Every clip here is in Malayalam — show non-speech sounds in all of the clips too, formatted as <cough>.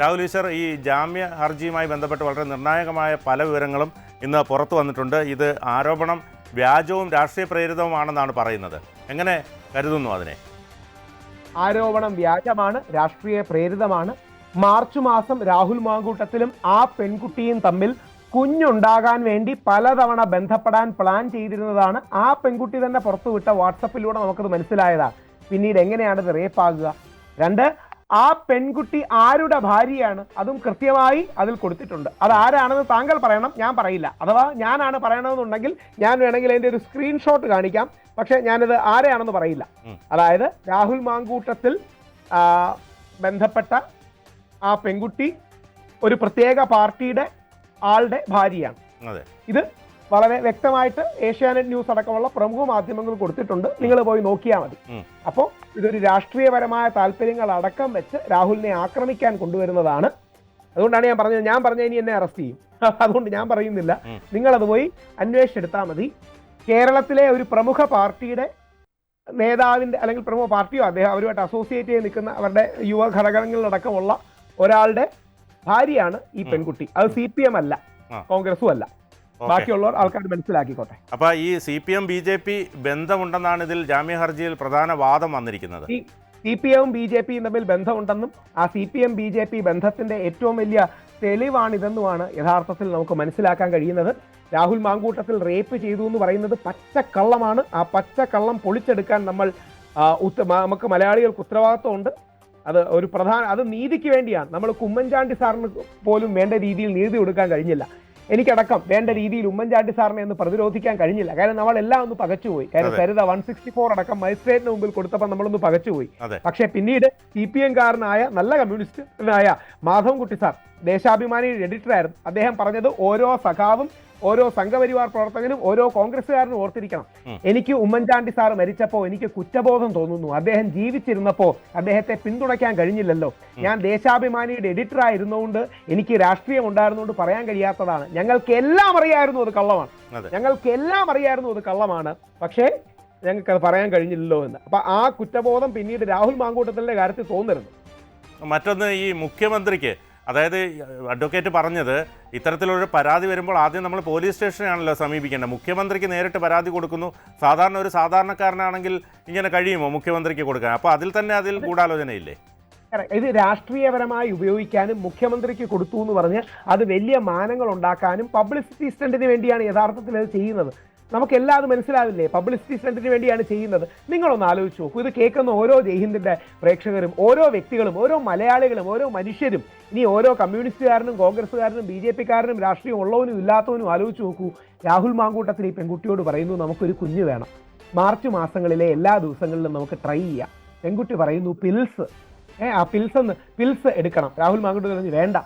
രാഹുൽ ഈശ്വർ ഈ ജാമ്യ ഹർജിയുമായി ബന്ധപ്പെട്ട് വളരെ നിർണായകമായ പല വിവരങ്ങളും ഇന്ന് പുറത്തു വന്നിട്ടുണ്ട്. ഇത് ആരോപണം വ്യാജവും രാഷ്ട്രീയ പ്രേരിതവുമാണെന്നാണ് പറയുന്നത്. എങ്ങനെ കരുതുന്നു അതിനെ? ആരോപണം വ്യാജമാണ് രാഷ്ട്രീയ പ്രേരിതമാണ്. മാർച്ച് മാസം രാഹുൽ മാങ്കൂട്ടത്തിലും ആ പെൺകുട്ടിയും തമ്മിൽ കുഞ്ഞുണ്ടാകാൻ വേണ്ടി പലതവണ ബന്ധപ്പെടാൻ പ്ലാൻ ചെയ്തിരുന്നതാണ്. ആ പെൺകുട്ടി തന്നെ പുറത്തുവിട്ട വാട്സപ്പിലൂടെ നമുക്കത് മനസ്സിലായതാണ്. പിന്നീട് എങ്ങനെയാണ് ഇത് റേപ്പ് ആകുക രണ്ട് ആ പെൺകുട്ടി ആരുടെ ഭാര്യയാണ്? അതും കൃത്യമായി അതിൽ കൊടുത്തിട്ടുണ്ട്. അത് ആരാണെന്ന് താങ്കൾ പറയണം ഞാൻ പറയില്ല. അഥവാ ഞാനാണ് പറയണമെന്നുണ്ടെങ്കിൽ ഞാൻ വേണമെങ്കിൽ അതിന്റെ ഒരു സ്ക്രീൻഷോട്ട് കാണിക്കാം. പക്ഷേ ഞാനിത് ആരെയാണെന്ന് പറയില്ല. അതായത് രാഹുൽ മാങ്കൂട്ടത്തിൽ ബന്ധപ്പെട്ട ആ പെൺകുട്ടി ഒരു പ്രത്യേക പാർട്ടിയുടെ ആളുടെ ഭാര്യയാണ്. ഇത് വളരെ വ്യക്തമായിട്ട് ഏഷ്യാനെറ്റ് ന്യൂസ് അടക്കമുള്ള പ്രമുഖ മാധ്യമങ്ങൾ കൊടുത്തിട്ടുണ്ട്. നിങ്ങൾ പോയി നോക്കിയാൽ മതി. അപ്പോൾ ഇതൊരു രാഷ്ട്രീയപരമായ താല്പര്യങ്ങൾ അടക്കം വെച്ച് രാഹുലിനെ ആക്രമിക്കാൻ കൊണ്ടുവരുന്നതാണ്. അതുകൊണ്ടാണ് ഞാൻ പറഞ്ഞത് ഞാൻ പറഞ്ഞ ഇനി എന്നെ അറസ്റ്റ് ചെയ്യും. <laughs> അതുകൊണ്ട് ഞാൻ പറയുന്നില്ല. നിങ്ങളത് പോയി അന്വേഷിച്ചെടുത്താൽ മതി. കേരളത്തിലെ ഒരു പ്രമുഖ പാർട്ടിയുടെ നേതാവിന്റെ അല്ലെങ്കിൽ പ്രമുഖ പാർട്ടിയോ അദ്ദേഹം അവരുമായിട്ട് അസോസിയേറ്റ് ചെയ്ത് നിൽക്കുന്ന അവരുടെ യുവ ഘടകങ്ങളിലടക്കമുള്ള ഒരാളുടെ ഭാര്യയാണ് ഈ പെൺകുട്ടി. അത് സി പി എം അല്ല. കോൺഗ്രസും അല്ല. ബാക്കിയുള്ളവർ ആൾക്കാർ മനസ്സിലാക്കിക്കോട്ടെ. അപ്പൊ ഈ C P M B J P ബന്ധമുണ്ടെന്നാണ് ഇതിൽ ജാമ്യ ഹർജിയിൽ പ്രധാന വാദം വന്നിരിക്കുന്നത്. സി പി എമ്മും ബി ജെ പിയും തമ്മിൽ ബന്ധമുണ്ടെന്നും ആ C P M B J P ബന്ധത്തിന്റെ ഏറ്റവും വലിയ തെളിവാണിതെന്നുമാണ് യഥാർത്ഥത്തിൽ നമുക്ക് മനസ്സിലാക്കാൻ കഴിയുന്നത്. രാഹുൽ മാങ്കൂട്ടത്തിൽ റേപ്പ് ചെയ്തു എന്ന് പറയുന്നത് പച്ചക്കള്ളമാണ്. ആ പച്ചക്കള്ളം പൊളിച്ചെടുക്കാൻ നമ്മൾ നമുക്ക് മലയാളികൾക്ക് ഉത്തരവാദിത്വമുണ്ട്. അത് ഒരു പ്രധാന അത് നീതിക്ക് വേണ്ടിയാണ്. നമ്മൾ കുമ്മൻചാണ്ടി സാറിന് പോലും വേണ്ട രീതിയിൽ നീതി കൊടുക്കാൻ കഴിഞ്ഞില്ല. എനിക്കടക്കം വേണ്ട രീതിയിൽ ഉമ്മൻചാണ്ടി സാറിനെ ഒന്ന് പ്രതിരോധിക്കാൻ കഴിഞ്ഞില്ല. കാരണം നമ്മൾ എല്ലാം ഒന്ന് പകച്ചുപോയി. കാരണം. സരിത വൺ സിക്സ്റ്റി ഫോർ അടക്കം മജിസ്ട്രേറ്റിന് മുമ്പിൽ കൊടുത്തപ്പോൾ നമ്മളൊന്ന് പകച്ചുപോയി. പക്ഷെ പിന്നീട് സി പി എംകാരനായ നല്ല ആയ മാധവൻകുട്ടി സാർ ദേശാഭിമാനി എഡിറ്റർ ആയിരുന്നു. അദ്ദേഹം പറഞ്ഞത് ഓരോ സഖാവും ഓരോ സംഘപരിവാർ പ്രവർത്തകനും ഓരോ കോൺഗ്രസ്സുകാരനും ഓർത്തിരിക്കണം. എനിക്ക് ഉമ്മൻചാണ്ടി സാർ മരിച്ചപ്പോൾ എനിക്ക് കുറ്റബോധം തോന്നുന്നു. അദ്ദേഹം ജീവിച്ചിരുന്നപ്പോൾ അദ്ദേഹത്തെ പിന്തുണയ്ക്കാൻ കഴിഞ്ഞില്ലല്ലോ. ഞാൻ ദേശാഭിമാനിയുടെ എഡിറ്റർ ആയിരുന്നുകൊണ്ട് എനിക്ക് രാഷ്ട്രീയം ഉണ്ടായിരുന്നുകൊണ്ട് പറയാൻ കഴിയാത്തതാണ്. ഞങ്ങൾക്ക് എല്ലാം അറിയായിരുന്നു അത് കള്ളമാണ്. ഞങ്ങൾക്ക് എല്ലാം അറിയായിരുന്നു അത് കള്ളമാണ്. പക്ഷേ ഞങ്ങൾക്ക് അത് പറയാൻ കഴിഞ്ഞില്ലല്ലോ എന്ന്. അപ്പൊ ആ കുറ്റബോധം പിന്നീട് രാഹുൽ മാങ്കൂട്ടത്തിന്റെ കാര്യത്തിൽ തോന്നരുത്. മറ്റൊന്ന് ഈ മുഖ്യമന്ത്രിക്ക് അതായത് അഡ്വക്കേറ്റ് പറഞ്ഞത് ഇത്തരത്തിലൊരു പരാതി വരുമ്പോൾ ആദ്യം നമ്മൾ പോലീസ് സ്റ്റേഷനാണല്ലോ സമീപിക്കേണ്ടത്. മുഖ്യമന്ത്രിക്ക് നേരിട്ട് പരാതി കൊടുക്കുന്നു. സാധാരണ ഒരു സാധാരണക്കാരനാണെങ്കിൽ ഇങ്ങനെ കഴിയുമോ മുഖ്യമന്ത്രിക്ക് കൊടുക്കാൻ? അപ്പോൾ അതിൽ തന്നെ അതിൽ ഗൂഢാലോചനയില്ലേ. ഇത് രാഷ്ട്രീയപരമായി ഉപയോഗിക്കാനും മുഖ്യമന്ത്രിക്ക് കൊടുത്തു എന്ന് പറഞ്ഞ് അത് വലിയ മാനങ്ങൾ ഉണ്ടാക്കാനും പബ്ലിസിറ്റി സ്റ്റണ്ടിന് വേണ്ടിയാണ് യഥാർത്ഥത്തിൽ അത് ചെയ്യുന്നത്. നമുക്ക് എല്ലാം അത് മനസ്സിലാവില്ലേ? പബ്ലിസിറ്റി സ്റ്റണ്ടിന് വേണ്ടിയാണ് ചെയ്യുന്നത്. നിങ്ങളൊന്ന് ആലോചിച്ചു നോക്കൂ. ഇത് കേൾക്കുന്ന ഓരോ ജയ്ഹിന്ദിന്റെ പ്രേക്ഷകരും ഓരോ വ്യക്തികളും ഓരോ മലയാളികളും ഓരോ മനുഷ്യരും ഇനി ഓരോ കമ്മ്യൂണിസ്റ്റുകാരനും കോൺഗ്രസ്സുകാരനും ബി ജെ പിക്കാരനും രാഷ്ട്രീയം ഉള്ളവനും ഇല്ലാത്തവനും ആലോചിച്ച് നോക്കൂ. രാഹുൽ മാങ്കൂട്ടത്തിൽ ഈ പെൺകുട്ടിയോട് പറയുന്നു നമുക്കൊരു കുഞ്ഞ് വേണം. മാർച്ച് മാസങ്ങളിലെ എല്ലാ ദിവസങ്ങളിലും നമുക്ക് ട്രൈ ചെയ്യാം. പെൺകുട്ടി പറയുന്നു പിൽസ്. ഏ ആ പിൽസ് എന്ന് പിൽസ് എടുക്കണം. രാഹുൽ മാങ്കൂട്ടി പറഞ്ഞു വേണ്ട.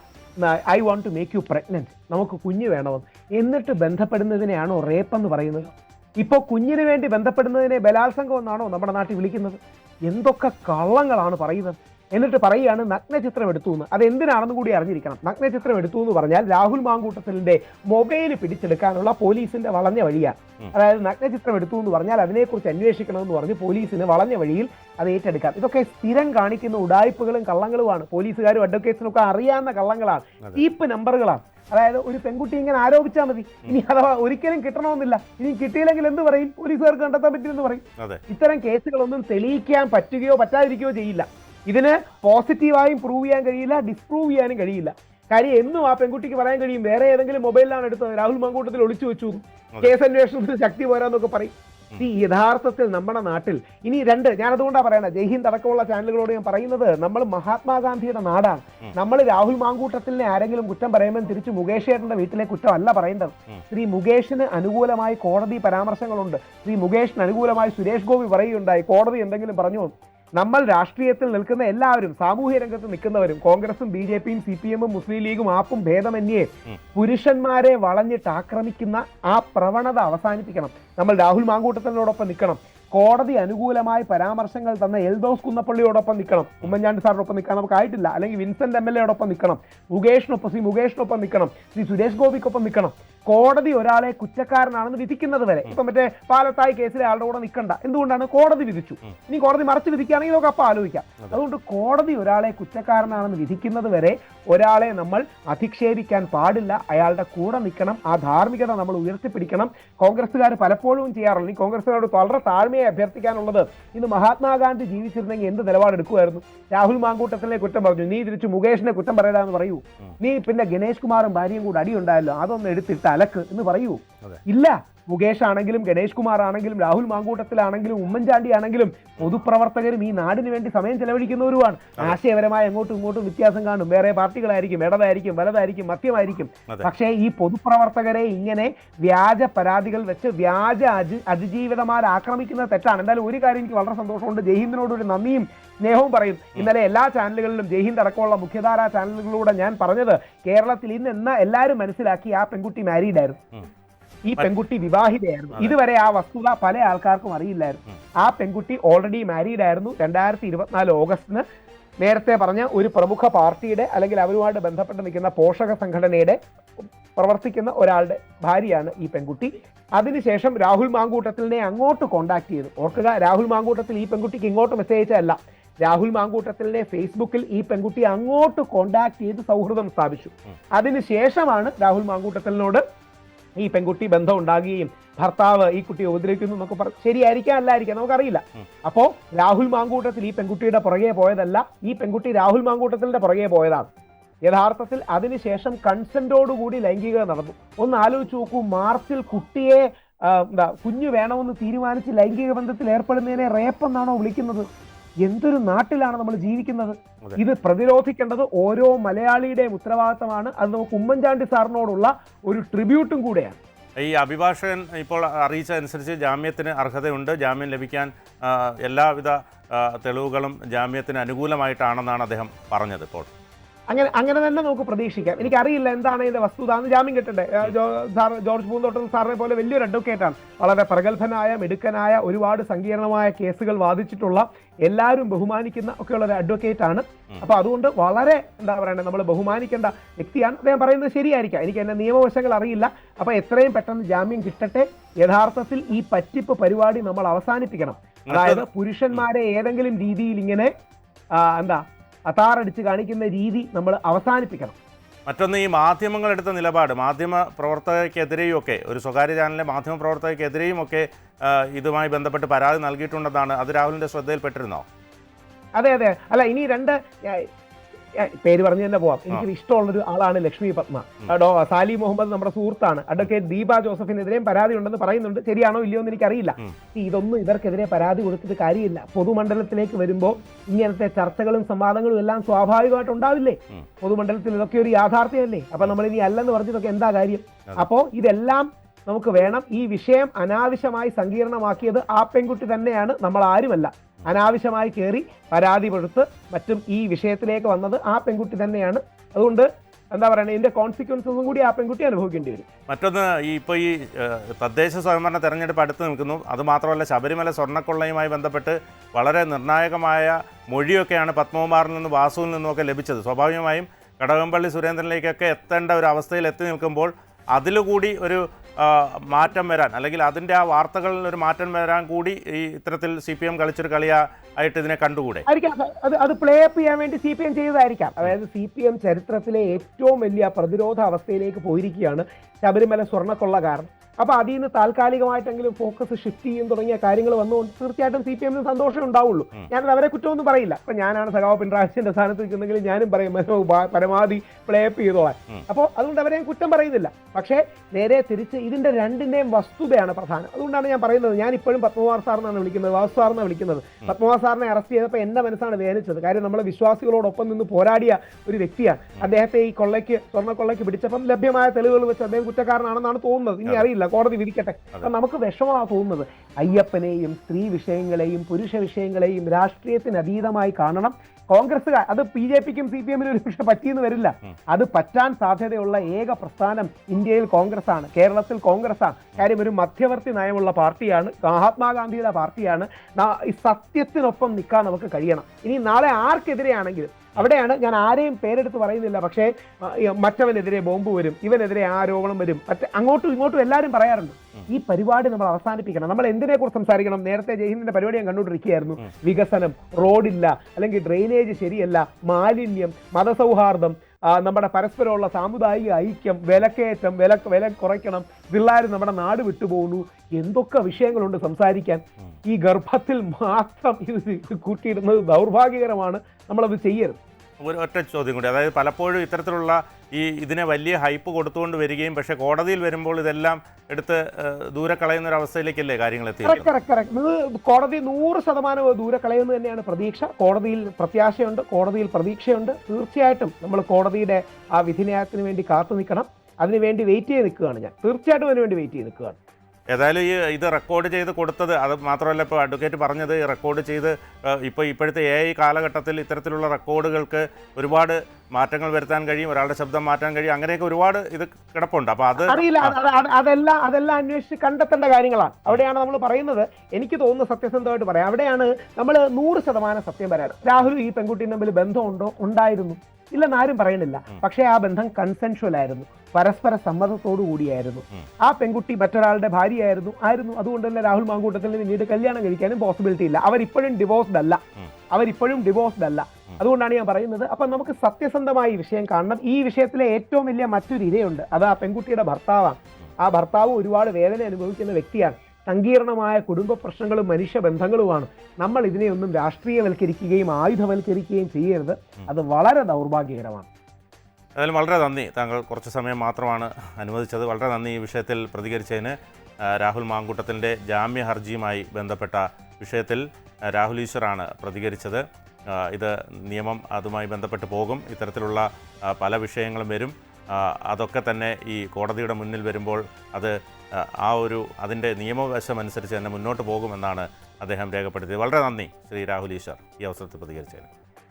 I want to make you pregnant നമുക്ക് കുഞ്ഞ് വേണമെന്ന് എന്നിട്ട് ബന്ധപ്പെടുന്നതിനെയാണോ റേപ്പ് എന്ന് പറയുന്നത്? ഇപ്പോൾ കുഞ്ഞിന് വേണ്ടി ബന്ധപ്പെടുന്നതിനെ ബലാത്സംഗം എന്നാണോ നമ്മുടെ നാട്ടിൽ വിളിക്കുന്നത്? എന്തൊക്കെ കള്ളങ്ങളാണ് പറയുന്നത്? എന്നിട്ട് പറയുകയാണ് നഗ്നചിത്രം എടുത്തു എന്ന്. അത് എന്തിനാണെന്ന് കൂടി അറിഞ്ഞിരിക്കണം. നഗ്നചിത്രം എടുത്തു എന്ന് പറഞ്ഞാൽ രാഹുൽ മാങ്കൂട്ടത്തിലിന്റെ മൊബൈൽ പിടിച്ചെടുക്കാനുള്ള പോലീസിന്റെ വളഞ്ഞ വഴിയാണ്. അതായത് നഗ്നചിത്രം എടുത്തു എന്ന് പറഞ്ഞാൽ അതിനെക്കുറിച്ച് അന്വേഷിക്കണമെന്ന് പറഞ്ഞ് പോലീസിന് വളഞ്ഞ വഴിയിൽ അത് ഏറ്റെടുക്കാം. ഇതൊക്കെ സ്ഥിരം കാണിക്കുന്ന ഉടായ്പകളും കള്ളങ്ങളുമാണ്. പോലീസുകാരും അഡ്വക്കേറ്റ്സിനും ഒക്കെ അറിയാവുന്ന കള്ളങ്ങളാണ്. ഈപ്പ് നമ്പറുകളാണ്. അതായത് ഒരു പെൺകുട്ടി ഇങ്ങനെ ആരോപിച്ചാൽ മതി. ഇനി അഥവാ ഒരിക്കലും കിട്ടണമെന്നില്ല. ഇനി കിട്ടിയില്ലെങ്കിൽ എന്ത് പറയും? പോലീസുകാർക്ക് കണ്ടെത്താൻ പറ്റില്ലെന്ന് പറയും. ഇത്തരം കേസുകളൊന്നും തെളിയിക്കാൻ പറ്റുകയോ പറ്റാതിരിക്കുകയോ ചെയ്യില്ല. ഇതിന് പോസിറ്റീവായും പ്രൂവ് ചെയ്യാൻ കഴിയില്ല ഡിസ്പ്രൂവ് ചെയ്യാനും കഴിയില്ല. കാര്യം എന്നും ആ പെൺകുട്ടിക്ക് പറയാൻ കഴിയും വേറെ ഏതെങ്കിലും മൊബൈലിലാണ് എടുത്തത്. രാഹുൽ മങ്കൂട്ടത്തിൽ ഒളിച്ചു വെച്ചു. കേസ് അന്വേഷണത്തിന് ശക്തി പോരാന്നൊക്കെ പറയും. ഈ യഥാർത്ഥത്തിൽ നമ്മുടെ നാട്ടിൽ ഇനി രണ്ട് ഞാൻ അതുകൊണ്ടാണ് പറയണത് ജയ്ഹിന്ദ് അടക്കമുള്ള ചാനലുകളോട് ഞാൻ പറയുന്നത് നമ്മൾ മഹാത്മാഗാന്ധിയുടെ നാടാണ്. നമ്മൾ രാഹുൽ മാങ്കൂട്ടത്തിനെ ആരെങ്കിലും കുറ്റം പറയുമ്പോൾ തിരിച്ച് മുകേഷ് ഏട്ടന്റെ വീട്ടിലെ കുറ്റമല്ല പറയേണ്ടത്. ശ്രീ മുകേഷിന് അനുകൂലമായി കോടതി പരാമർശങ്ങളുണ്ട്. ശ്രീ മുകേഷിന് അനുകൂലമായി സുരേഷ് ഗോപി പറയുകയുണ്ടായി. കോടതി എന്തെങ്കിലും പറഞ്ഞു? നമ്മൾ രാഷ്ട്രീയത്തിൽ നിൽക്കുന്ന എല്ലാവരും സാമൂഹ്യ രംഗത്ത് നിൽക്കുന്നവരും കോൺഗ്രസും ബി ജെ പിയും സി പി എമ്മും മുസ്ലിം ലീഗും ആപ്പും ഭേദമന്യേ. പുരുഷന്മാരെ വളഞ്ഞിട്ട് ആക്രമിക്കുന്ന ആ പ്രവണത അവസാനിപ്പിക്കണം. നമ്മൾ രാഹുൽ മാങ്കൂട്ടത്തിനോടൊപ്പം നിൽക്കണം. കോടതി അനുകൂലമായ പരാമർശങ്ങൾ തന്ന എൽദോസ് കുന്നപ്പള്ളിയോടൊപ്പം നിൽക്കണം. ഉമ്മൻചാണ്ടി സാറിനൊപ്പം നിൽക്കാൻ നമുക്ക് ആയിട്ടില്ല. അല്ലെങ്കിൽ വിൻസെന്റ് എം എൽ എയോടൊപ്പം നിൽക്കണം. മുകേഷിനൊപ്പം ശ്രീ മുകേഷിനൊപ്പം നിൽക്കണം. ശ്രീ സുരേഷ് ഗോപിക്കൊപ്പം നിൽക്കണം. കോടതി ഒരാളെ കുറ്റക്കാരനാണെന്ന് വിധിക്കുന്നത് വരെ. ഇപ്പൊ മറ്റേ പാലത്തായി കേസിലെ ആളുടെ കൂടെ നിൽക്കണ്ട എന്തുകൊണ്ടാണ് കോടതി വിധിച്ചു? ഇനി കോടതി മറച്ച് വിധിക്കുകയാണെങ്കിൽ നമുക്ക് അപ്പം ആലോചിക്കാം. അതുകൊണ്ട് കോടതി ഒരാളെ കുറ്റക്കാരനാണെന്ന് വിധിക്കുന്നത് വരെ ഒരാളെ നമ്മൾ അധിക്ഷേപിക്കാൻ പാടില്ല. അയാളുടെ കൂടെ നിൽക്കണം. ആ ധാർമ്മികത നമ്മൾ ഉയർത്തിപ്പിടിക്കണം. കോൺഗ്രസ്സുകാർ പലപ്പോഴും ചെയ്യാറുണ്ട്. ഈ കോൺഗ്രസ്സുകാരോട് വളരെ താഴ്മയെ അഭ്യർത്ഥിക്കാനുള്ളത് ഇന്ന് മഹാത്മാഗാന്ധി ജീവിച്ചിരുന്നെങ്കിൽ എന്ത് നിലപാടെടുക്കുമായിരുന്നു? രാഹുൽ മാങ്കൂട്ടത്തിനെ കുറ്റം പറഞ്ഞു. നീ തിരിച്ച് മുകേഷിനെ കുറ്റം പറയലാന്ന് പറയൂ. നീ പിന്നെ ഗണേഷ് കുമാറും ഭാര്യയും കൂടെ അടിയുണ്ടായല്ലോ. അതൊന്നും എടുത്തിട്ട് അലക്ക് എന്ന് പറയൂ. ഇല്ല. മുകേഷ് ആണെങ്കിലും ഗണേഷ് കുമാർ ആണെങ്കിലും രാഹുൽ മാങ്കൂട്ടത്തിലാണെങ്കിലും ഉമ്മൻചാണ്ടി ആണെങ്കിലും പൊതുപ്രവർത്തകരും ഈ നാടിന് വേണ്ടി സമയം ചെലവഴിക്കുന്നവരുമാണ്. ആശയപരമായ അങ്ങോട്ടും ഇങ്ങോട്ടും വ്യത്യാസം കാണും. വേറെ പാർട്ടികളായിരിക്കും ഇടതായിരിക്കും വലതായിരിക്കും മധ്യമായിരിക്കും. പക്ഷേ ഈ പൊതുപ്രവർത്തകരെ ഇങ്ങനെ വ്യാജ പരാതികൾ വെച്ച് വ്യാജ അതി അതിജീവിതമാർ ആക്രമിക്കുന്നത് തെറ്റാണ്. എന്തായാലും ഒരു കാര്യം എനിക്ക് വളരെ സന്തോഷമുണ്ട്. ജയ്ഹിന്ദിനോട് ഒരു നന്ദിയും സ്നേഹവും പറയും. ഇന്നലെ എല്ലാ ചാനലുകളിലും ജയ്ഹിന്ദ് അടക്കമുള്ള മുഖ്യധാരാ ചാനലുകളിലൂടെ ഞാൻ പറഞ്ഞത് കേരളത്തിൽ ഇന്ന് എന്ന എല്ലാവരും മനസ്സിലാക്കി ആ പെൺകുട്ടി മാരീഡ് ആയിരുന്നു. ഉം. ഈ പെൺകുട്ടി വിവാഹിതയായിരുന്നു. ഇതുവരെ ആ വസ്തുത പല ആൾക്കാർക്കും അറിയില്ലായിരുന്നു. ആ പെൺകുട്ടി ഓൾറെഡി മാരീഡ് ആയിരുന്നു. രണ്ടായിരത്തി ഇരുപത്തിനാല് ഓഗസ്റ്റിന് നേരത്തെ പറഞ്ഞ ഒരു പ്രമുഖ പാർട്ടിയുടെ അല്ലെങ്കിൽ അവരുമായിട്ട് ബന്ധപ്പെട്ട് നിൽക്കുന്ന പോഷക സംഘടനയുടെ പ്രവർത്തിക്കുന്ന ഒരാളുടെ ഭാര്യയാണ് ഈ പെൺകുട്ടി. അതിനുശേഷം രാഹുൽ മാങ്കൂട്ടത്തിനെ അങ്ങോട്ട് കോണ്ടാക്ട് ചെയ്തു. ഓർക്കുക രാഹുൽ മാങ്കൂട്ടത്തിൽ ഈ പെൺകുട്ടിക്ക് ഇങ്ങോട്ട് മെസ്സേജ് അയച്ചതല്ല രാഹുൽ മാങ്കൂട്ടത്തിലെ ഫേസ്ബുക്കിൽ ഈ പെൺകുട്ടി അങ്ങോട്ട് കോണ്ടാക്ട് ചെയ്ത് സൗഹൃദം സ്ഥാപിച്ചു. അതിനുശേഷമാണ് രാഹുൽ മാങ്കൂട്ടത്തിനോട് ഈ പെൺകുട്ടി ബന്ധം ഉണ്ടാകുകയും ഭർത്താവ് ഈ കുട്ടിയെ ഉപദ്രവിക്കുന്നു എന്നൊക്കെ പറ ശരിയായിരിക്കാം അല്ലായിരിക്കാം നമുക്കറിയില്ല. അപ്പോ രാഹുൽ മാങ്കൂട്ടത്തിൽ ഈ പെൺകുട്ടിയുടെ പുറകെ പോയതല്ല ഈ പെൺകുട്ടി രാഹുൽ മാങ്കൂട്ടത്തിന്റെ പുറകെ പോയതാണ്. യഥാർത്ഥത്തിൽ അതിനുശേഷം കൺസെന്റോടുകൂടി ലൈംഗികത നടന്നു. ഒന്ന് ആലോചിച്ച് നോക്കൂ മാർച്ചിൽ കുട്ടിയെ എന്താ കുഞ്ഞു വേണമെന്ന് തീരുമാനിച്ച് ലൈംഗിക ബന്ധത്തിൽ ഏർപ്പെടുന്നതിനെ റേപ്പ് എന്നാണോ വിളിക്കുന്നത്? എന്തൊരു നാട്ടിലാണ് നമ്മൾ ജീവിക്കുന്നത്? ഇത് പ്രതിരോധിക്കേണ്ടത് ഓരോ മലയാളിയുടെയും ഉത്തരവാദിത്തമാണ്. അത് നമുക്ക് ഉമ്മൻചാണ്ടി സാറിനോടുള്ള ഒരു ട്രിബ്യൂട്ടും കൂടെയാണ്. ഈ അഭിഭാഷകൻ ഇപ്പോൾ അറിയിച്ചതനുസരിച്ച് ജാമ്യത്തിന് അർഹതയുണ്ട്. ജാമ്യം ലഭിക്കാൻ എല്ലാവിധ തെളിവുകളും ജാമ്യത്തിന് അനുകൂലമായിട്ടാണെന്നാണ് അദ്ദേഹം പറഞ്ഞത് ഇപ്പോൾ. അങ്ങനെ അങ്ങനെ തന്നെ നമുക്ക് പ്രതീക്ഷിക്കാം. എനിക്കറിയില്ല എന്താണ് ഇതിന്റെ വസ്തുത എന്ന് ജാമ്യം കിട്ടണ്ടേ. ജോർജ് പൂന്തോട്ടം സാറിനെ പോലെ വലിയൊരു അഡ്വക്കേറ്റാണ് വളരെ പ്രഗത്ഭനായ മിടുക്കനായ ഒരുപാട് സങ്കീർണമായ കേസുകൾ വാദിച്ചിട്ടുള്ള എല്ലാവരും ബഹുമാനിക്കുന്ന ഒക്കെയുള്ള ഒരു അഡ്വക്കേറ്റ് ആണ്. അപ്പൊ അതുകൊണ്ട് വളരെ എന്താ പറയണ്ടേ നമ്മൾ ബഹുമാനിക്കേണ്ട വ്യക്തിയാണ്. അദ്ദേഹം പറയുന്നത് ശരിയായിരിക്കാം. എനിക്ക് എന്റെ നിയമവശങ്ങൾ അറിയില്ല. അപ്പൊ എത്രയും പെട്ടെന്ന് ജാമ്യം കിട്ടട്ടെ. യഥാർത്ഥത്തിൽ ഈ പറ്റിപ്പ് പരിപാടി നമ്മൾ അവസാനിപ്പിക്കണം. അതായത് പുരുഷന്മാരെ ഏതെങ്കിലും രീതിയിൽ ഇങ്ങനെ എന്താ അതാറടിച്ച് കാണിക്കുന്ന രീതി നമ്മൾ അവസാനിപ്പിക്കണം. മറ്റൊന്ന് ഈ മാധ്യമങ്ങൾ എടുത്ത നിലപാട് മാധ്യമ പ്രവർത്തകർക്കെതിരെയും ഒക്കെ ഒരു സ്വകാര്യ ചാനലിലെ മാധ്യമ പ്രവർത്തകർക്കെതിരെയും ഒക്കെ ഇതുമായി ബന്ധപ്പെട്ട് പരാതി നൽകിയിട്ടുണ്ടെന്നാണ് അത് രാഹുലിന്റെ ശ്രദ്ധയിൽപ്പെട്ടിരുന്നോ? അതെ അതെ. അല്ല ഇനി രണ്ട് പേര് പറഞ്ഞു തന്നെ പോവാം. എനിക്ക് ഇഷ്ടമുള്ള ഒരു ആളാണ് ലക്ഷ്മി പത്മ. ഡോ സാലി മുഹമ്മദ് നമ്മുടെ സുഹൃത്താണ്. അഡ്വക്കേറ്റ് ദീപ ജോസഫിനെതിരെയും പരാതി ഉണ്ടെന്ന് പറയുന്നുണ്ട്. ശരിയാണോ ഇല്ലയോ എന്ന് എനിക്കറിയില്ല. ഇതൊന്നും ഇവർക്കെതിരെ പരാതി കൊടുത്തിട്ട് കാര്യമില്ല. പൊതുമണ്ഡലത്തിലേക്ക് വരുമ്പോൾ ഇങ്ങനത്തെ ചർച്ചകളും സംവാദങ്ങളും എല്ലാം സ്വാഭാവികമായിട്ട് ഉണ്ടാവില്ലേ? പൊതുമണ്ഡലത്തിൽ ഇതൊക്കെ ഒരു യാഥാർത്ഥ്യമല്ലേ? അപ്പൊ നമ്മൾ ഇനി അല്ലെന്ന് പറഞ്ഞതൊക്കെ എന്താ കാര്യം. അപ്പോ ഇതെല്ലാം നമുക്ക് വേണം ഈ വിഷയം അനാവശ്യമായി സങ്കീർണമാക്കിയത് ആ പെൺകുട്ടി തന്നെയാണ്. നമ്മൾ ആരുമല്ല. അനാവശ്യമായി കയറി പരാതി കൊടുത്ത് മറ്റും ഈ വിഷയത്തിലേക്ക് വന്നത് ആ പെൺകുട്ടി തന്നെയാണ്. അതുകൊണ്ട് എന്താ പറയുക ഇതിന്റെ കോൺസിക്വൻസസും കൂടി ആ പെൺകുട്ടി അനുഭവിക്കേണ്ടി വരും. മറ്റൊന്ന് ഈ ഇപ്പോൾ ഈ തദ്ദേശ സ്വയംഭരണ തെരഞ്ഞെടുപ്പ് അടുത്ത് നിൽക്കുന്നു. അതുമാത്രമല്ല ശബരിമല സ്വർണക്കൊള്ളയുമായി ബന്ധപ്പെട്ട് വളരെ നിർണായകമായ മൊഴിയൊക്കെയാണ് പത്മകുമാറിൽ നിന്ന് വാസുവിൽ നിന്നുമൊക്കെ ലഭിച്ചത്. സ്വാഭാവികമായും കടകംപള്ളി സുരേന്ദ്രനിലേക്കൊക്കെ എത്തേണ്ട ഒരു അവസ്ഥയിൽ എത്തി നിൽക്കുമ്പോൾ അതിലുകൂടി ഒരു മാറ്റം വരാൻ അല്ലെങ്കിൽ അതിന്റെ ആ വാർത്തകളിൽ ഒരു മാറ്റം വരാൻ കൂടി ഈ ഇത്തരത്തിൽ സി പി എം കളിച്ചൊരു കളിയാ ആയിട്ട് ഇതിനെ കണ്ടുകൂടെ? അത് അത് പ്ലേ അപ്പ് ചെയ്യാൻ വേണ്ടി സി പി എം ചെയ്തതായിരിക്കാം. അതായത് സി പി എം ചരിത്രത്തിലെ ഏറ്റവും വലിയ പ്രതിരോധ അവസ്ഥയിലേക്ക് പോയിരിക്കുകയാണ് ശബരിമല സ്വർണക്കൊള്ള കാരണം അപ്പൊ അതിൽ നിന്ന് താൽക്കാലികമായിട്ടെങ്കിലും ഫോക്കസ് ഷിഫ്റ്റ് ചെയ്യും തുടങ്ങിയ കാര്യങ്ങൾ വന്നുകൊണ്ട് തീർച്ചയായിട്ടും സി പി എമ്മിന് സന്തോഷം ഉണ്ടാവുള്ളൂ. ഞാനത് അവരെ കുറ്റമൊന്നും പറയില്ല. അപ്പൊ ഞാനാണ് സഖാവ് പിണറായി വിജയന്റെ സ്ഥാനത്ത് നിൽക്കുന്നെങ്കിൽ ഞാനും പറയും മനോ പരമാവധി പ്ലേ അപ്പ് ചെയ്തോളാൻ. ഉം. അപ്പോൾ അതുകൊണ്ട് അവരെ ഞാൻ കുറ്റം പറയുന്നില്ല. പക്ഷേ നേരെ തിരിച്ച് ഇതിന്റെ രണ്ടിന്റെയും വസ്തുതയാണ് പ്രധാനം. അതുകൊണ്ടാണ് ഞാൻ പറയുന്നത്. ഞാൻ ഇപ്പോഴും പത്മകുമാർ സാറിനാണ് വിളിക്കുന്നത് വാസു സാറിനാണ് വിളിക്കുന്നത്. പത്മകുമാർ സാറിനെ അറസ്റ്റ് ചെയ്തപ്പോൾ എന്റെ മനസ്സാണ് വേദനിച്ചത്. കാര്യം നമ്മളെ വിശ്വാസികളോടൊപ്പം നിന്ന് പോരാടിയ ഒരു വ്യക്തിയാണ്. അദ്ദേഹത്തെ ഈ കൊള്ളയ്ക്ക് സ്വർണ കൊള്ളയ്ക്ക് പിടിച്ചപ്പം ലഭ്യമായ തെളിവുകൾ വെച്ച് അദ്ദേഹം കുറ്റക്കാരനാണെന്നാണ് തോന്നുന്നത്. ഇനി അറിയില്ല. കോടതി വിധിക്കട്ടെ. അപ്പം നമുക്ക് വിഷമമാണ് തോന്നുന്നത്. അയ്യപ്പനെയും സ്ത്രീ വിഷയങ്ങളെയും പുരുഷ വിഷയങ്ങളെയും രാഷ്ട്രീയത്തിന് അതീതമായി കാണണം. കോൺഗ്രസ്സുകാർ അത് ബി ജെ പിക്കും സി പി എമ്മിനും ഒരു പക്ഷെ പറ്റിയെന്ന് വരില്ല. അത് പറ്റാൻ സാധ്യതയുള്ള ഏക പ്രസ്ഥാനം ഇന്ത്യയിൽ കോൺഗ്രസ് ആണ് കേരളത്തിൽ കോൺഗ്രസ് ആണ് കാര്യം ഒരു മധ്യവർത്തി നയമുള്ള പാർട്ടിയാണ് മഹാത്മാഗാന്ധിയുടെ പാർട്ടിയാണ്. സത്യത്തിനൊപ്പം നിൽക്കാൻ നമുക്ക് കഴിയണം. ഇനി നാളെ ആർക്കെതിരെയാണെങ്കിലും അവിടെയാണ് ഞാൻ ആരെയും പേരെടുത്ത് പറയുന്നില്ല. പക്ഷേ മറ്റവനെതിരെ ബോംബ് വരും ഇവനെതിരെ ആരോപണം വരും മറ്റേ അങ്ങോട്ടും ഇങ്ങോട്ടും എല്ലാവരും പറയാറുണ്ട്. ഈ പരിപാടി നമ്മൾ അവസാനിപ്പിക്കണം. നമ്മൾ എന്തിനെ കുറിച്ച് സംസാരിക്കണം? നേരത്തെ ജയ്ഹിന്ദിന്റെ പരിപാടി ഞാൻ കണ്ടുകൊണ്ടിരിക്കുകയായിരുന്നു. വികസനം റോഡില്ല അല്ലെങ്കിൽ ഡ്രെയിനേജ് ശരിയല്ല മാലിന്യം മതസൗഹാർദ്ദം നമ്മുടെ പരസ്പരമുള്ള സാമുദായിക ഐക്യം വിലക്കയറ്റം വില വില കുറയ്ക്കണം പിള്ളേർ നമ്മുടെ നാട് വിട്ടുപോകുന്നു എന്തൊക്കെ വിഷയങ്ങളുണ്ട് സംസാരിക്കാൻ? ഈ ഗർഭത്തിൽ മാത്രം ഇത് കൂട്ടിയിടുന്നത് ദൗർഭാഗ്യകരമാണ്. നമ്മളത് ചെയ്യരുത്. ഒരു ഒറ്റ ചോദ്യം കൂടി. അതായത് പലപ്പോഴും ഇത്തരത്തിലുള്ള ഈ ഇതിനെ വലിയ ഹൈപ്പ് കൊടുത്തുകൊണ്ട് വരികയും പക്ഷേ കോടതിയിൽ വരുമ്പോൾ ഇതെല്ലാം എടുത്ത് ദൂരെ കളയുന്ന ഒരു അവസ്ഥയിലേക്കല്ലേ കാര്യങ്ങൾ എത്തിയത് കോടതി നൂറ് ശതമാനം ദൂരെ കളയുന്നത് തന്നെയാണ് പ്രതീക്ഷ. കോടതിയിൽ പ്രത്യാശയുണ്ട് കോടതിയിൽ പ്രതീക്ഷയുണ്ട്. തീർച്ചയായിട്ടും നമ്മൾ കോടതിയുടെ ആ വിധിന്യായത്തിന് വേണ്ടി കാത്തു നിൽക്കണം. അതിനുവേണ്ടി വെയിറ്റ് ചെയ്ത് നിൽക്കുകയാണ് ഞാൻ. തീർച്ചയായിട്ടും അതിനുവേണ്ടി വെയിറ്റ് ചെയ്ത് നിൽക്കുകയാണ്. ഏതായാലും ഈ ഇത് റെക്കോർഡ് ചെയ്ത് കൊടുത്തത് അത് മാത്രമല്ല ഇപ്പോൾ അഡ്വക്കേറ്റ് പറഞ്ഞത് റെക്കോർഡ് ചെയ്ത് ഇപ്പോൾ ഇപ്പോഴത്തെ എ ഐ കാലഘട്ടത്തിൽ ഇത്തരത്തിലുള്ള റെക്കോർഡുകൾക്ക് ഒരുപാട് മാറ്റങ്ങൾ വരുത്താൻ കഴിയും ഒരാളുടെ ശബ്ദം മാറ്റാൻ കഴിയും അങ്ങനെയൊക്കെ ഒരുപാട് ഇത് കിടപ്പുണ്ട്. അപ്പൊ അത് അറിയില്ല. അത് അത് അത് അതെല്ലാം അതെല്ലാം അന്വേഷിച്ച് കണ്ടെത്തേണ്ട കാര്യങ്ങളാണ്. അവിടെയാണ് നമ്മൾ പറയുന്നത്. എനിക്ക് തോന്നുന്നു സത്യസന്ധമായിട്ട് പറയാം. അവിടെയാണ് നമ്മൾ നൂറ് ശതമാനം സത്യം പറയാറ്. രാഹുൽ ഈ പെൺകുട്ടിയും തമ്മിൽ ബന്ധമുണ്ടോ ഉണ്ടായിരുന്നു. ഇല്ലെന്ന് ആരും പറയുന്നില്ല. പക്ഷേ ആ ബന്ധം കൺസെൻഷ്വൽ ആയിരുന്നു. പരസ്പര സമ്മതത്തോടു കൂടിയായിരുന്നു. ആ പെൺകുട്ടി മറ്റൊരാളുടെ ഭാര്യയായിരുന്നു ആയിരുന്നു. അതുകൊണ്ട് തന്നെ രാഹുൽ മാങ്കൂട്ടത്തിന് പിന്നീട് കല്യാണം കഴിക്കാനും പോസിബിലിറ്റി ഇല്ല. അവരിപ്പോഴും ഡിവോഴ്സ്ഡ് അല്ല. അവരിപ്പോഴും ഡിവോഴ്സ്ഡ് അല്ല. അതുകൊണ്ടാണ് ഞാൻ പറയുന്നത്. അപ്പൊ നമുക്ക് സത്യസന്ധമായി വിഷയം കാണണം. ഈ വിഷയത്തിലെ ഏറ്റവും വലിയ മറ്റൊരു ഇരയുണ്ട്. അത് ആ പെൺകുട്ടിയുടെ ഭർത്താവാണ്. ആ ഭർത്താവ് ഒരുപാട് വേദന അനുഭവിക്കുന്ന വ്യക്തിയാണ്. സങ്കീർണമായ കുടുംബ പ്രശ്നങ്ങളും മനുഷ്യ ബന്ധങ്ങളുമാണ്. നമ്മൾ ഇതിനെയൊന്നും രാഷ്ട്രീയവൽക്കരിക്കുകയും ആയുധവൽക്കരിക്കുകയും ചെയ്യരുത്. അത് വളരെ ദൗർഭാഗ്യകരമാണ്. അതിൽ വളരെ നന്ദി. താങ്കൾ കുറച്ച് സമയം മാത്രമാണ് അനുവദിച്ചത്. വളരെ നന്ദി ഈ വിഷയത്തിൽ പ്രതികരിച്ചതിന്. രാഹുൽ മാങ്കൂട്ടത്തിന്റെ ജാമ്യ ഹർജിയുമായി ബന്ധപ്പെട്ട വിഷയത്തിൽ രാഹുൽ ഈശ്വറാണ് പ്രതികരിച്ചത്. ഇത് നിയമം അതുമായി ബന്ധപ്പെട്ട് പോകും. ഇത്തരത്തിലുള്ള പല വിഷയങ്ങളും വരും. അതൊക്കെ തന്നെ ഈ കോടതിയുടെ മുന്നിൽ വരുമ്പോൾ അത് ആ, ഒരു അതിന്റെ നിയമവശം അനുസരിച്ച് തന്നെ മുന്നോട്ട് പോകുമെന്നാണ് അദ്ദേഹം രേഖപ്പെടുത്തിയത്. വളരെ നന്ദി ശ്രീ രാഹുൽ ഈശ്വർ ഈ അവസരത്തിൽ പ്രതികരിച്ചതിന്.